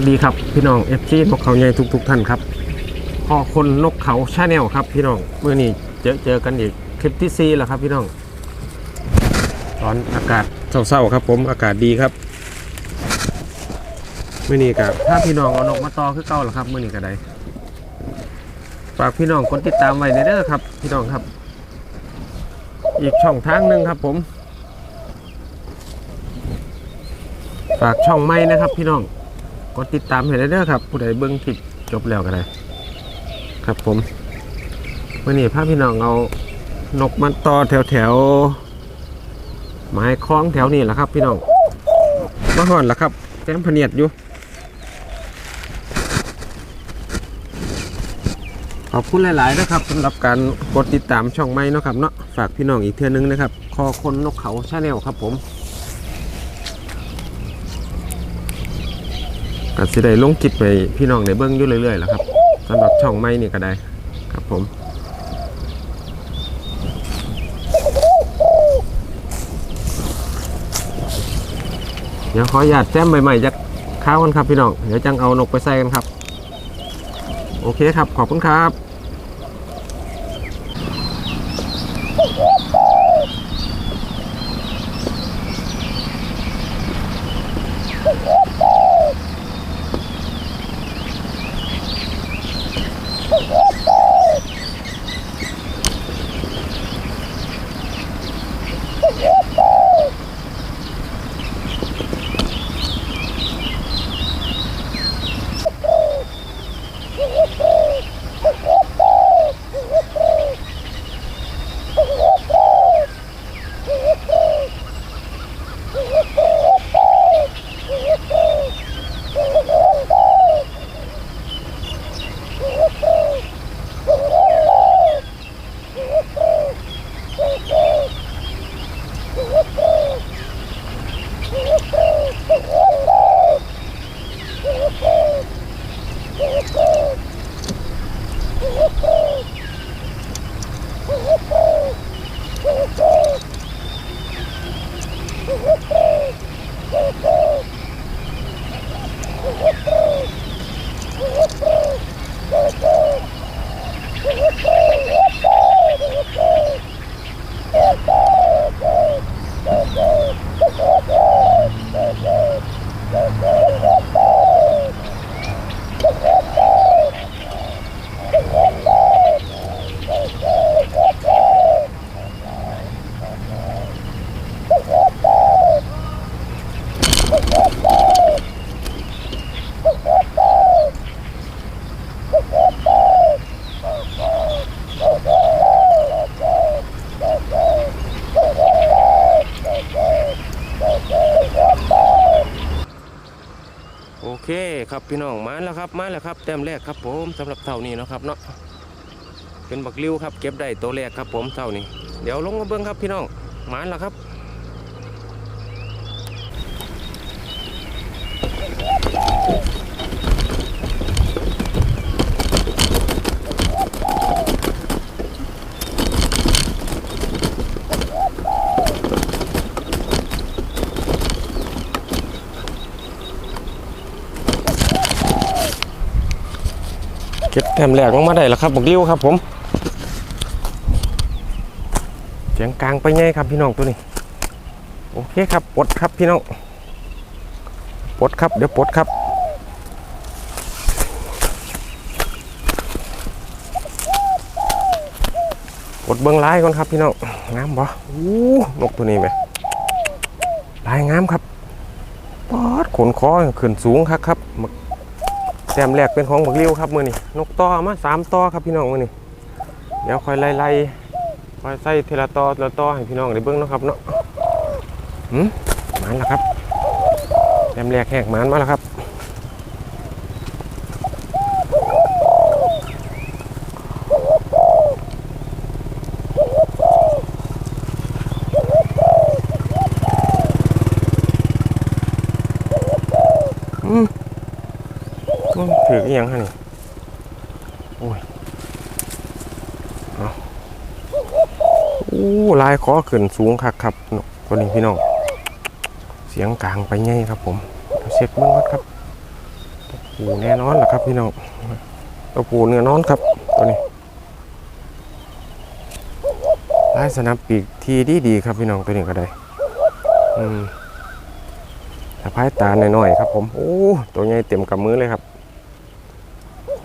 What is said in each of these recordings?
สดีครับพี่น้องเอฟซีนกเขาใหญ่ทุกๆท่านครับพอคนนกเขาชาแนลครับพี่น้องเมื่อนี้เจอเจอกันอีกคลิปที่ซีแล้วครับพี่น้อง ตอนอากาศเศร้าๆครับ ผมอากาศดีครับเมื่อนี้กับถ้าพี่น้องเอานกมาต่อคือเก่าแล้วครับเมื่อนี้ก็ได้ฝากพี่น้องกดติดตามไว้ในเด้อครับ พี่น้องครับ อีกช่องทางหนึ่งครับ ผมฝากช่องไม้นะครับ พี่น้อง กดติดตามให้ได้เด้อครับ ผู้ใดเบิ้งคลิปจบแล้วก็ได้ครับผมวันนี้พาพี่น้องเอานกมันต่อแถวแถวไม้คล้องแถวนี้แหละครับ พี่น้องมาห่อนละครับแต้มพเนียดอยู่ขอบคุณหลาย ๆ นะครับสำหรับการกดติดตามช่องไม้นะครับเนาะฝากพี่น้องอีกเทื่อนึงนะครับ คอคนนกเขาชาแนลครับผม สิได้ลงคลิปไปพี่น้องในเบื้องอยู่เรื่อยๆแล้วครับสำหรับช่องไม้นี่ก็ได้ครับผมเดี๋ยวขออนุญาตแจ้มใหม่ๆจากข้าวกันครับพี่น้อง เดี๋ยวจังเอานกไปใส่กันครับ โอเคครับ ขอบคุณครับ ครับมาแล้วครับแต้มแรกครับผมสำหรับเท่านี้นะครับเนาะเป็นบักลิ้วครับเก็บได้ตัวแรกครับผมเท่านี้ เดี๋ยวลงมาเบิ้งครับพี่น้องมาแล้วครับ เก็บ แต้มแรกลงมาได้แล้วครับบักริ้วครับผมเสียงกลางไปไงครับพี่น้องตัวนี้ โอเคครับปลดครับพี่น้องปลดครับเดี๋ยวปลดครับปลดเบิ้องลายก่อนครับพี่น้องงามบ่อู้นกตัวนี้ไหมลายงามครับปอดขนคอขึ้นสูงครับครับ ต้มแรกเป็นของบักริ้วครับมือนี่นกต่อมาสามต่อครับพี่น้องมือนี่เดี๋ยวคอยไล่ไล่คอยใส่เทละต่อเทละต่อให้พี่น้องได้เบิ้งนาะครับเนาะหืมมันแล้วครับแต้มแรกแหกมันมาแล้วครับอืม มันถืออหยังฮะนี่ โอ้ยเอา อู้ลายคอขึ้นสูงคักครับนกตัวนี้พี่น้อง เสียงกลางไปไงครับผมเช็คเบื้องก่อนครับตัวปูแน่นอนแหละครับพี่น้องตัวปูเนื้อนอนครับตัวนี้ลายสนับปีกทีดีดีครับพี่น้องตัวนี้ก็ได้อืมสะพายตาหน่อยๆครับผมโอ้ตัวใหญ่เต็มกับมือเลยครับ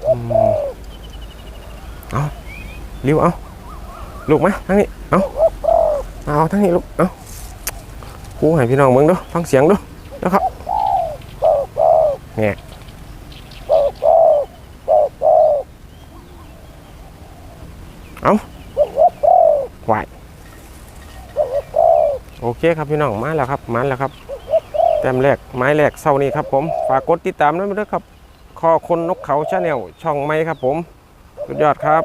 อืมเอาริ้วเอาลูกมาทั้งนี้เอา เอาทั้งนี้ลูก เอากูให้พี่น้องเบิ่งดูฟังเสียงดูนะครับเนี่ยเอาไหวโอเคครับพี่น้องมาแล้วครับมาแล้วครับแต้มแรกไม้แรกเศร้านี้ครับผมฝากกดติดตามด้วยด้วยครับคอคนนกเขาชาแนลช่องไม้ครับผมสุดยอดครับ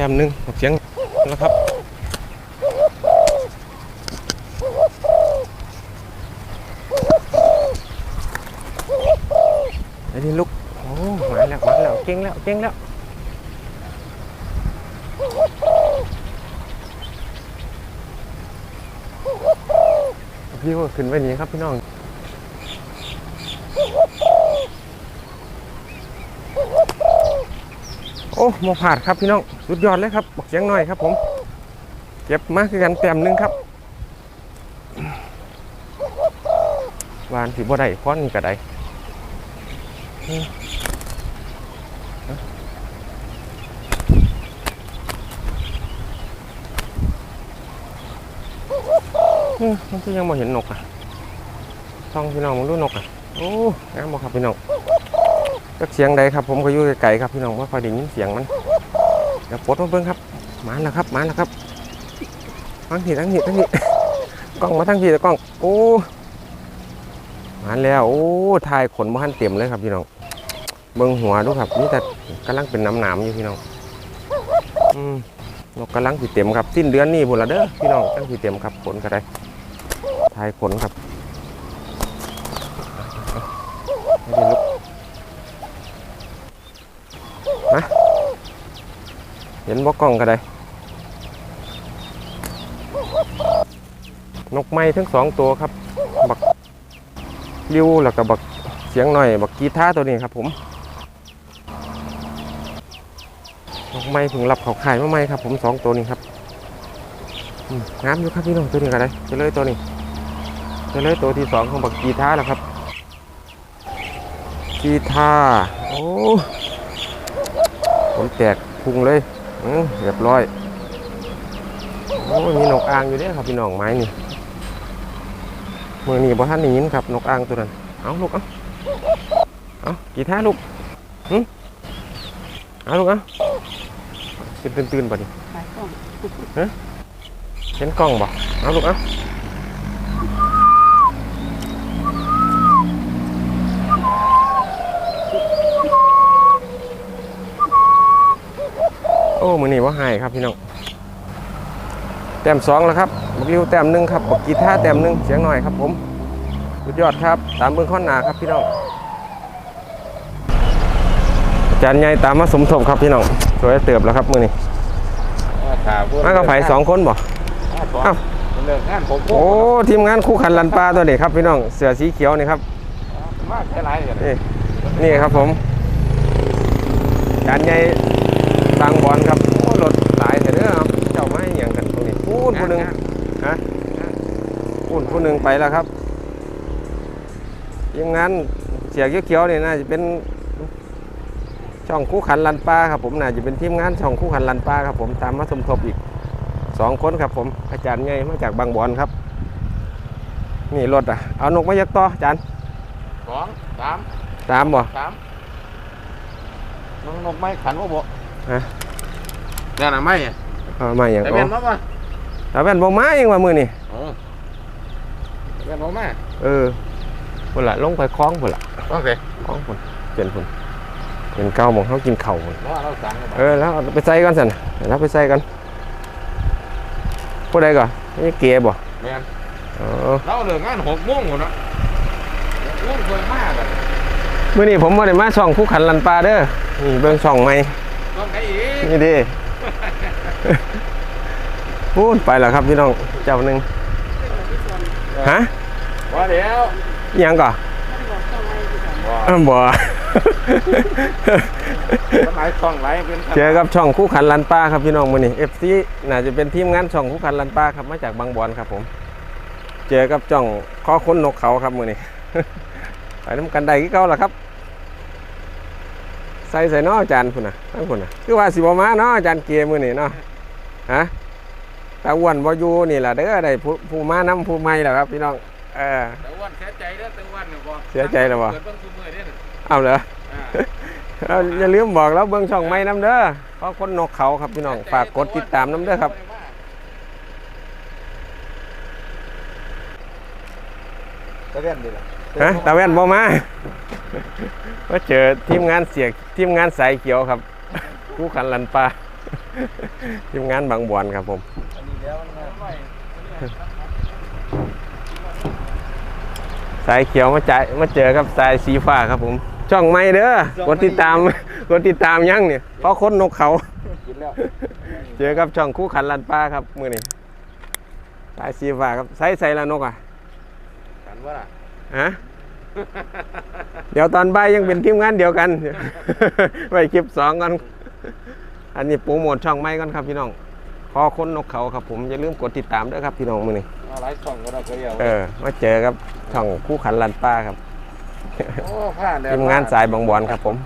ต้มนึงเสียงแล้วครับไอ้นี่ลุกโอ้หวานแล้วหวานแล้วเก่งแล้วเก่งแล้วพี่ก็ขึ้นไปนี้ครับพี่น้องโอ้มาผ่านครับพี่น้อง สุดยอดเลยครับบอกเสียงหน่อยครับ ผม เก็บมากคือกันแต้มหนึงครับวานสิบ่ได้ค้อนนี่ก็ได้มันก็ยังมาเห็นนกอะช่องพี่น้องมึงดูนกอะ โอ้งามบ่ครับพี่น้องจักเสียงใดครับ ผมก็อยู่ไกลๆครับพี่น้องว่าคอยได้ยินเสียงมัน ดี๋ยวปลดมาเบิ่งครับมาแล้วครับมาแล้วครับทั้งทีทั้งทีทั้งทีกล้องมาทั้งทีแต่กล้อง โอ้มาแล้วโอ้ถ่ายขนมาหันเต็มเลยครับพี่น้องเบิ่งหัวดูครับนี่แต่กำลังเป็นน้ำหนามอยู่พี่น้องอืมนกกำลังสีเต็มครับสิ้นเดือนนี้พุ่นละเด้อพี่น้องตั้งสีเต็มครับขนก็ได้ถ่ายขนครับให้ดีลุกมา เห็นบ่กล้องก็ได้ นกไม้ทั้งสองตัวครับ บักริ้วแล้วก็บักเสียงหน่อย บักกีท่าตัวนี้ครับผม นกไม้ถึงรับเขาขายมาไหมครับ ผมสองตัวนี้ครับงามอยู่ครับพี่น้องตัวนี้ก็ได้ไปเลยตัวนี้ไปเลยตัวที่สองของบักกีท่าแล้วครับ กีท่าโอ้ผมแตกพุงเลย เรียบร้อยโอ้ยมีนกอ่างอยู่เด้อครับพี่น้องไม้นี่มือนี่บ่ท่านได้ยินครับนกอ่างตัวนั้นเอาลูกเอาเอากี่ท่าลูกหึเอาลูกเอาเป็นตื่นๆป่ะดิขายของเห็นกล้องบ่เอาลูกเอา โอ้มือนี่ว่าหายครับพี่น้องแต้มสองแล้วครับบักริวแต้มหนึ่งครับบักกีท่าแต้มหนึ่งเสียงหน่อยครับผมสุดยอดครับ ตามเบื้องข้อหนาครับพี่น้องอาจารย์ใหญ่ตามมาสมทบครับพี่น้องสวยเติบแล้วครับมือนี้มากับไผ่สองคนบ่อ้าวเลิกงานผมโอ้ทีมงานคู่ขันลันปลาตัวนี้ครับพี่น้องเสือสีเขียวนี่ครับมากแค่ไรกันนี่นี่ครับผมอาจารย์ใหญ่ บางบอลครับโอ้รถหลายแต่เด้อเอาเจ้าไม้อหย่างกันตรงนี้พูดผู้หนึ่งฮะอุ่นผู้หนึ่งไปแล้วครับยังงั้นเสียเขียวๆนี่น่าจะเป็นช่องคู่ขันลันป้าครับผมน่าจะเป็นทีมงานช่องคู่ขันลันป้าครับผมตามมาสมทบอีกสองคนครับผมอาจารย์ใหญ่มาจากบางบอนครับ นี่รถอะเอานกมายักต่ออาจารย์สองสามตามบ่สามนกนกไม้ขันว่าบ่ ฮะแน่น่ะไม่อะเอามาอย่างแต่อ๋เป็อนมาป่ะแต่เป็นบ่มายังว่ามือนี่โอ้แต่เป็นมาเออพุ่นละลงไปคล้องพุ่นละโอเคคล้องพุ่นเป็นพุ่นเป็นเก้าโมงเขากินเข่าวพุ่นว่าเราสั่งเออแล้วเอาไปใส่กันสันแล้วไปใส่กันผู้ใดก่อนนี่เกียร์บ่แม่นเออเราเลิกงานหกโมงหมดเนาะหกโมงเคยมากกันมื่อนี้ผมมาได้มาช่องผู้ขันลันปลาเด้อนี่เบิ่งช่องใหม่ ต้องไหนอีกนี่ดิพูดไปแล้วครับพี่น้องเจ้าหนึ่งฮะว่าเดี๋ยวอิหยังก่อนว่าอ้าวบ่สมัยช่องไรเป็นเจอกับช่องคู่ขันลันปลาครับพี่น้องมื้อนี้ FC น่าจะเป็นทีมงานช่องคู่ขันลันปลาครับมาจากบางบอนครับผม เจอกับช่องข้อค้นนกเขาครับมื้อนี้ไปน้ำกันได้คือเก่าล่ะครับ ใส่ใส่เนาะอาจารย์พุ่นน่ะทั้งพุ่นน่ะคือว่าสิบ่มาเนาะอาจารย์เกียร์มื้อนี้เนาะฮะตาอ้วนบ่อยู่นี่ล่ะเด้อได้ผู้ผู้มานํผู้ใหม่ล่ะครับพี่น้องเออแต่วันเสียใจเด้อแต่วันเนี่ยบอกเสียใจแล้วบ่เกิดเบิ่งซุมื้อเด้อเอาเหรออ่าเอาอย่าลืมบอกแล้วเบิ่งช่องใหม่นํเด้อเพราะคนนกเขาครับพี่น้องฝากกดติดตามนํเด้อครับ ตะเวนดีล่ะฮะตาแว่นบ่มามาเจอทีมงานเสียกทีมงานสายเขียวครับคู่ขันลันปลาทีมงานบางบอนครับผมอันนี้แล้วนะสายเขียวมาจ่ายมาเจอกับสายสีฟ้าครับผม ช่องไม่เด้อกดติดตามกดติดตามยังเนี่ยเพราะคนนกเขากินแล้วเจอกับช่องคู่ขันลันป้าครับมือนี้สายสีฟ้าครับใส่ใส่ละนกอะกัน ว่าล่ะฮะเดี๋ยวตอนบ่ายยังเป็นทีมงานเดียวกัน ไว้คลิปสองกัน อันนี้โปรโมทช่องไม่ก่อนครับพี่น้องพอคนนกเขาครับผมอย่าลืมกดติดตามด้วยครับพี่น้องมือนี้เอาไลฟ์ส่องก็ได้ก็เดียวเออมาเจอกับช่องคู่ขันลันป้าครับโอ้พลาดแล้วทีมงานสายบางบอนครับผม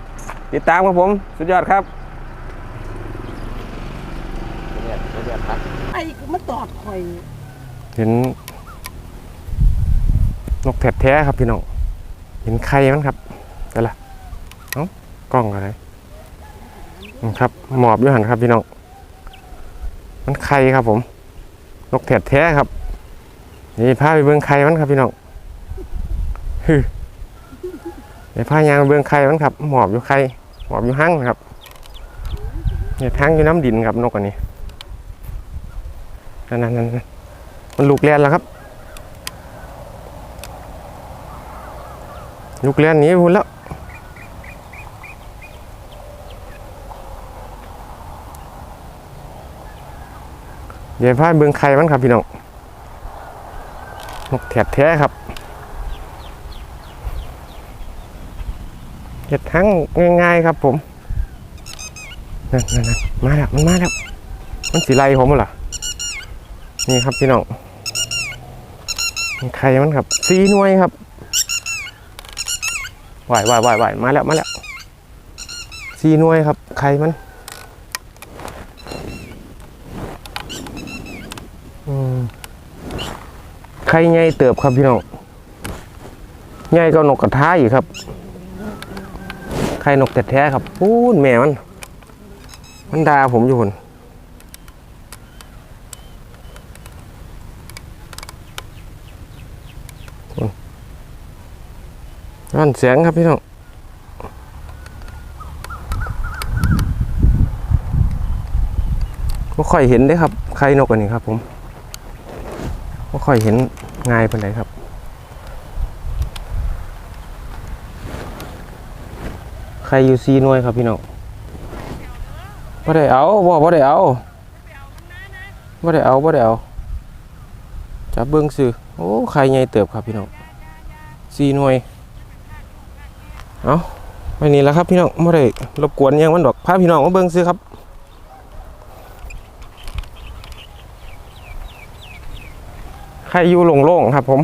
ติดตามครับผม สุดยอดครับเนี่ยเนี่ยพักไอ้ก็มาตอดข่อยเห็น นกแถบแท้ครับพี่น้องเห็นไข่มันครับแต่ละเอ้ากล้องอะไรนะครับหมอบอยู่หันครับพี่น้องมันไข่ครับผม นกแถบแท้ครับ นี่พาไปเบื้องไข่มันครับพี่น้องฮึเดี๋ยวพายางเบื้องไข่มันครับ หมอบอยู่ไข่หมอบอยู่หั่งครับเนี่ยทั้งอยู่น้ำดินครับนกอันนี้นั่นนั่นนั่นมันลูกเรียนแล้วครับ ลูกเรียนนีไปพุ่นแล้วเดี๋ยวพาไปเบิ่งไข่มันครับพี่น้องนกแถบแท้ครับเห็ดทั้งง่ายๆครับผมนั่นนั่นนมาแล้วมันมาแล้วมันสีไล่ผมเหรอนี่ครับพี่น้องไข่มันครับสีน่วยครับ ไหวไหวไหวไหวมาแล้ว มาแล้วสีน่วยครับไข่มันอืมไข่ใหญ่เติบครับพี่น้อง ใหญ่ก็นกกระทาอีกครับไข่นกแต่แท้ครับพูดแม่มัน มันด่าผมอยู่คน ร้อนเสียงครับพี่น้องไม่ค่อยเห็นได้ครับ ใครนกอันนี้ครับ ผมไม่ค่อยเห็นง่ายปานใดครับใครอยู่ซีน่วยครับพี่น้องบ่ได้เอาบ่บ่ได้เอาบ่ได้เอาบ่ได้เอาจับเบิ้งซื้อโอ้ใครใหญ่เติบครับพี่น้องซีน่วย เอาไปนี่แล้วครับพี่น้องไม่ได้รบกวนยังมันดอกพาพี่น้องมาเบิ้งซื้อครับใครอยู่โล่งๆครับผม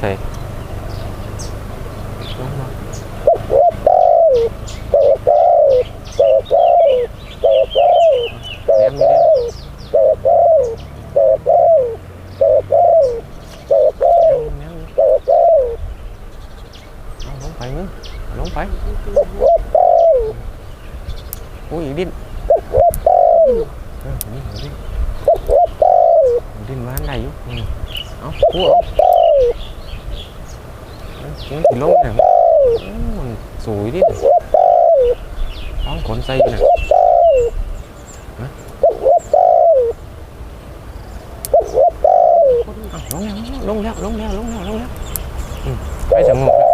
มาใส่แหลมนี่เด้อแหลมแหลมเอาลงไปมึงเอาลงไปโอ้ยอีกดิ้นเออนี่เอาดิ้นเอาดิ้นมาอันใดอยู่อืมเอาคู่เอา มันสิลงเนี่ยอืมมันสวยดิต้องขนใส่อยู่เนี่ยฮะอ้าวลงแล้วลงแล้วลงแล้วลงแล้วลงแล้วอืมไปสงบแล้ว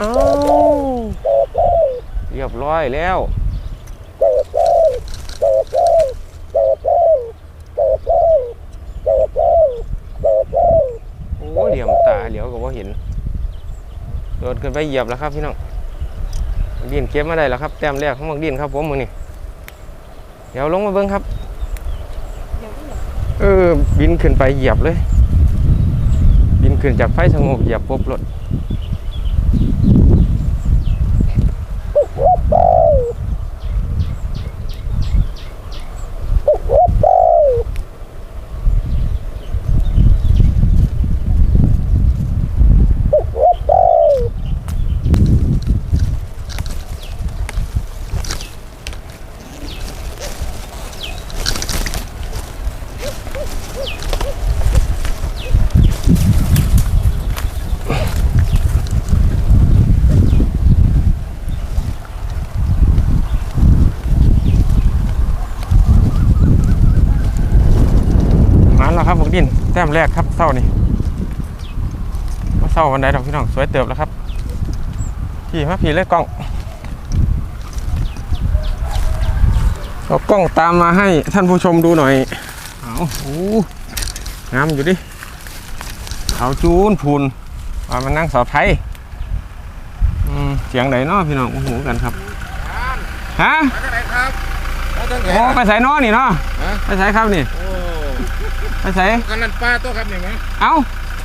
อ้าวเร้อยแล้ว โอ้เหลี่ยมตาเหลียวก็บ่เห็นโดดขึ้นไปเหยียบแล้วครับพี่น้องดินเก็บมาได้แล้วครับแต้มแรกของบักดินครับผมมือนี่เดี๋ยวลงมาเบิ้งครับเอย่าเออบินขึ้นไปเหยียบเลย บินขึ้นจากไฟสงบเหยียบปุ๊บรถ ต้มแรกครับเศร้านี่ว่าเศร้าวันใดดอกพี่น้องสวยเติบแล้วครับพี่มาพี่เลยกล้องเอากล้องตามมาให้ท่านผู้ชมดูหน่อยเอาโอ้งามอยู่ดิเขาจูนพูนว่ามันนั่งเสาไทยอืมเสียงไหนเนาะพี่น้องโอ้โหกันครับฮะมาจากไหนครับมาจากไหนโอ้ไปใส่น้อนี่เนาะฮะไปใส่ครับนี่โอ้ ไปใส่กันนันป้าตัวครับนี่ไหมเอ้า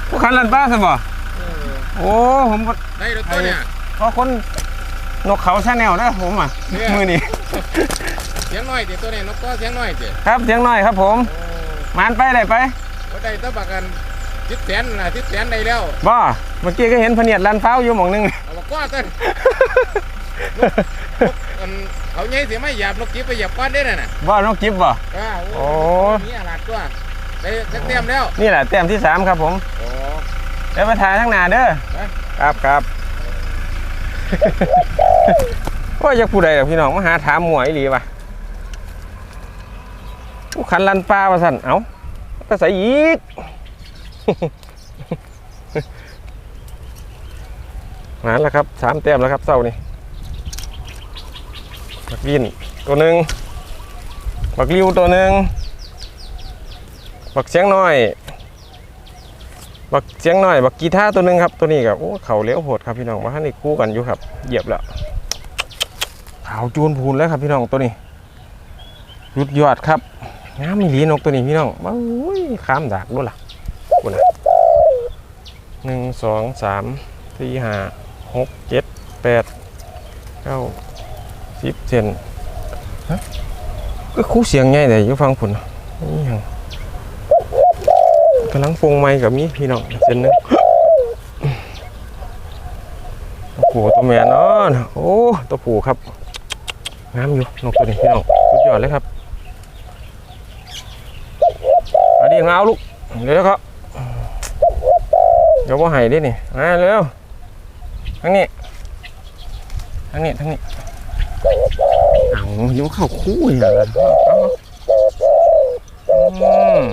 ผู้คันลันป้าสิบ่เออโอ้ผมก็ได้แล้วตัวเนี่ยก็คนนกเขาชาแนลนะผมอะเนี่ยมือนี่เสียงน้อยติตัวเนี่ยนกก็เสียงน้อยติครับเสียงน้อยครับผมโอ้มานไปได้ไปก็ได้ตัวประกันทิศแสนนะทิศแสนได้แล้วบ่เมื่อกี้ก็เห็นพะเนียดลันเฝ้าอยู่หม่องหนึงเอาบอกว่าต้นอันเขาใหญ่เสียไม่หยาบนกจิ๊บไปหยาบก้อนได้น่ะน่ะบ่นกจิบบ่อ้าวโอ้นี่หลักตัว ได้สักเต็มแล้วนี่แหละแต้มที่สามครับผมโอ้เดี๋ยวไปถ่ายทั้างหน้าเด้อไป ครับครับว่าจะผู้ใดกับพี่น้องมาหาถามหมวยอีหลีวะผู้คันลันป้าว่าสั่นเอ้าก็ใส่อีก มาแล้วครับสามแต้มแล้วครับเศร้านี่บักวินตัวหนึ่งบักริวตัวหนึ่ง บักเสียงน้อย บักเสียงน้อย บักกีตาตัวนึงครับ ตัวนี้ครับโอ้เขาเลี้ยวโหดครับพี่น้องมาท่านนี่คู่กันอยู่ครับ เหยียบแล้วขาวจูนพูนแล้วครับพี่น้องตัวนี้ยุดยอดครับงามมีหลีนกตัวนี้พี่น้องบ้าอุ้ยข้ามดากด้วยล่ะกูนะหนึ่งสองสามสี่ห้าหกเจ็ดแปดเก้าสิบเซนฮะก็คู่เสียงไงแต่ยู่ฟังผุนนี่ยัง กำลังฟงไม้กับมีพี่น้องเซนหนึงโอ้โหตัวแม่เนาะโอ้ตัวผู้ครับงามอยู่นกตัวนี้พี่น้องสุดยอดเลยครับอันนี้เอาลูกเดี๋ยวครับเดี๋ยวว่าให้ดินี่มาเร็วทั้งนี้ทั้งนี้ทั้งนี้เอาเดี๋ยวเข้าคู่อย่าละเอาอืม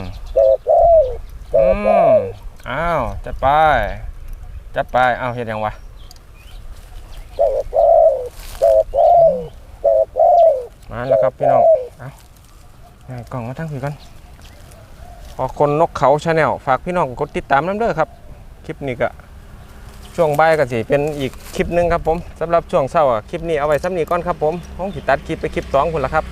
อืมอ้าว จัดไป จัดไป เอาเห็นยังวะมาแล้วครับพี่น้อง เอาง่ายกล่องมาทั้งพี่กันพอคนนกเขาชาแนลฝากพี่น้องกดติดตามน้ำเด้อครับ คลิปนี้ก็ช่วงบ่ายก็สิเป็นอีกคลิปหนึ่งครับผมสำหรับช่วงเช้าคลิปนี้เอาไว้ซ้ำนี้ก่อนครับผมห้องผิดตัดคลิปไปคลิปสองคนละครับ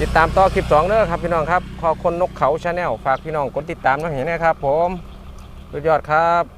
ติดตามต่อคลิปสองเด้อครับพี่น้องครับพอคนนกเขาชาแนลฝากพี่น้องกดติดตามน้องเห็นนะครับผม สุดยอดครับ